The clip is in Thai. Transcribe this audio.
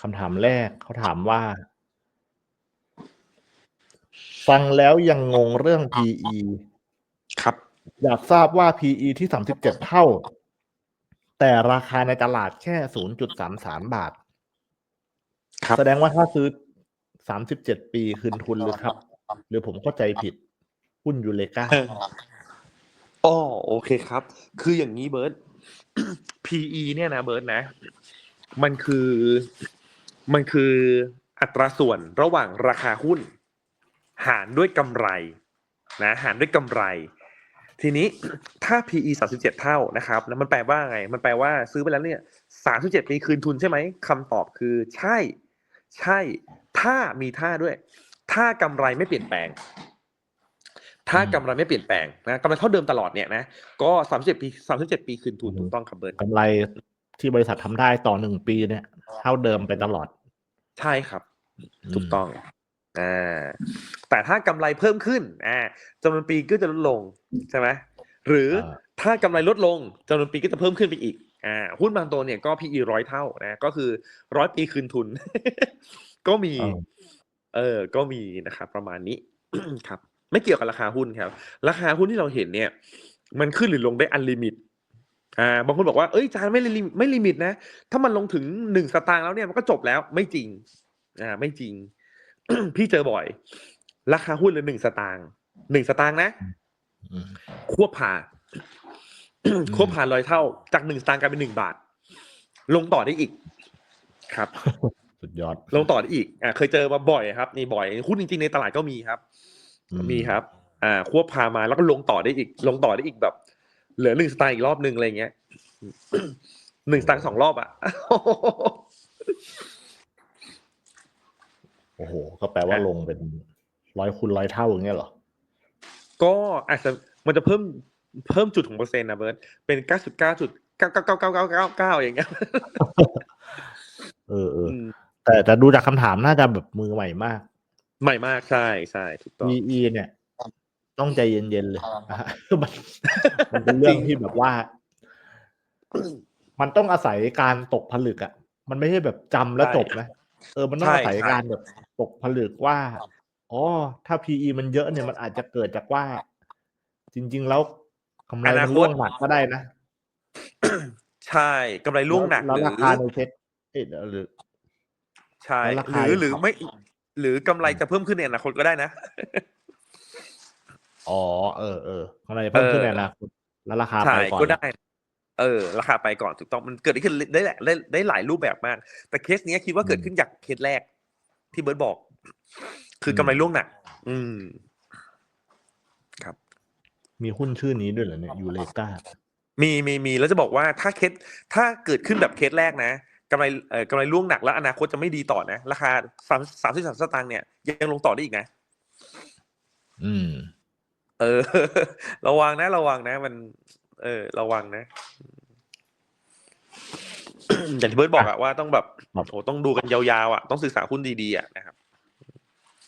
คำถามแรกเขาถามว่า ฟังแล้วยังงงเรื่อง PE ครับ อยากทราบว่า PE ที่สามสิบเจ็ดเท่า แต่ราคาในตลาดแค่ศูนย์จุดสามสามบาท ครับ แสดงว่าถ้าซื้อสามสิบเจ็ดปีคืนทุนหรือครับ หรือผมเข้าใจผิด หุ้นยูเลกาเอออ๋อโอเคครับ คืออย่างนี้เบิร์ต PE เนี่ยนะเบิร์ตนะ มันคือ มันคืออัตราส่วนระหว่างราคาหุ้น หารด้วยกำไรนะหารด้วยกำไร ทีนี้ถ้า PE สามสิบเจ็ดเท่านะครับแล้วมันแปลว่าไง มันแปลว่าซื้อไปแล้วเนี่ยสามสิบเจ็ดปีคืนทุนใช่ไหมคำตอบคือใช่ ใช่ ถ้ามีท่าด้วย ถ้ากำไรไม่เปลี่ยนแปลง ถ้ากำไรไม่เปลี่ยนแปลงนะกำไรเท่าเดิมตลอดเนี่ยนะก็สามสิบเจ็ดปีสามสิบเจ็ดปีคืนทุนถูกต้องครับเบิร์ตกำไรที่บริษัททำได้ต่อหนึ่งปีเนี่ย เท่าเดิมไปตลอด ใช่ครับ ถูกต้องอ่าแต่ถ้ากำไรเพิ่มขึ้นอ่าจำนวนปีก็จะลดลงใช่ไหมหรืออ่าถ้ากำไรลดลงจำนวนปีก็จะเพิ่มขึ้นไปอีกอ่าหุ้นบางตัวเนี่ยก็ PE ร้อยเท่านะก็คือร้อยปีคืนทุน ก็มีอ่าเออ ก็มีนะครับประมาณนี้ครับ ไม่เกี่ยวกับราคาหุ้นครับ ราคาหุ้นที่เราเห็นเนี่ย มันขึ้นหรือลงได้อันลิมิต อ่าบางคนบอกว่าเอ้ยจานไม่ลิมิตไม่ลิมิตนะ ถ้ามันลงถึงหนึ่งสตางค์แล้วเนี่ยมันก็จบแล้วไม่จริง อ่า ไม่จริง พี่เจอบ่อย ราคาหุ้นเลยหนึ่งสตางค์หนึ่งสตางค์นะอืมควบผ่าควบผ่านร้อยเท่า จากหนึ่งสตางค์กลายเป็นหนึ่งบาท ลงต่อได้อีก ครับ สุดยอด ลงต่อได้อีก อ่าเคยเจอมาบ่อยครับนี่บ่อยหุ้นจริงๆในตลาดก็มีครับอืมมีครับ อ่า ควบพามาแล้วก็ลงต่อได้อีก ลงต่อได้อีกแบบ เหลือหนึ่งสตางค์อีกรอบหนึ่งอะไรเงี้ยหนึ่งสตางค์สองรอบอะโอ้โห ก็แปลว่าลงเป็นร้อยคูณร้อยเท่าอย่างเงี้ยเหรอ ก็อาจจะมันจะเพิ่มเพิ่มจุดของเปอร์เซ็นต์นะเบิร์ตเป็นเก้าสิบเก้าจุดเก้าเก้าเก้าเก้าเก้าเก้าเก้าอย่างเงี้ยเออเอออืมแต่แต่ดูจากคำถามน่าจะแบบมือใหม่มาก ใหม่มากใช่ใช่ถูกต้อง PE เนี่ย ต้องใจเย็นๆเลยนะฮะมันมันเป็นเรื่องที่แบบว่า มันต้องอาศัยการตกผลึกอะมันไม่ใช่แบบจำแล้วจบนะเออมันต้องอาศัยการแบบตกผลึกว่าอ๋อถ้า PE มันเยอะเนี่ยมันอาจจะเกิดจากว่า จริง ๆ แล้วกำไรมันร่วงหนักก็ได้นะใช่กำไรล่วงหนักแล้วหรืราอคาในเซ็ตเอ๊ะหรือใช่แล้วราหคารือหรือไม่ หรือกำไรจะเพิ่มขึ้นในอนาคตก็ได้นะ อ๋อ เออเออกำไรเพิ่มขึ้นเออในอนาคตแล้วราคาใช่ไปก่อนก็ได้ เออ ราคาไปก่อนถูกต้องมันเกิดได้ขึ้นได้แหละได้ได้หลายรูปแบบมาก แต่เคสเนี้ยคิดว่าเกิดขึ้นจากเคสแรก ที่เบิร์ตบอก คือกำไรล่วงหนัก อืมมีหุ้นชื่อนี้ด้วยเหรอเนี่ยยูเลกามีมีมีแล้วจะบอกว่าถ้าเคสถ้าเกิดขึ้นแบบเคสแรกนะกำไรเอ่อกำไรล่วงหนักแล้วอนาคตจะไม่ดีต่อนะ ราคาสามสามสิบสามสตางค์เนี่ยยังลงต่อได้อีกนะ อืม เออ ระวังนะ ระวังนะ มัน เออ ระวังนะ อย่างที่เบิร์ตบอกอะว่าต้องแบบครับโอ้ต้องดูกันยาวๆอะต้องศึกษาหุ้นดีๆอะนะครับ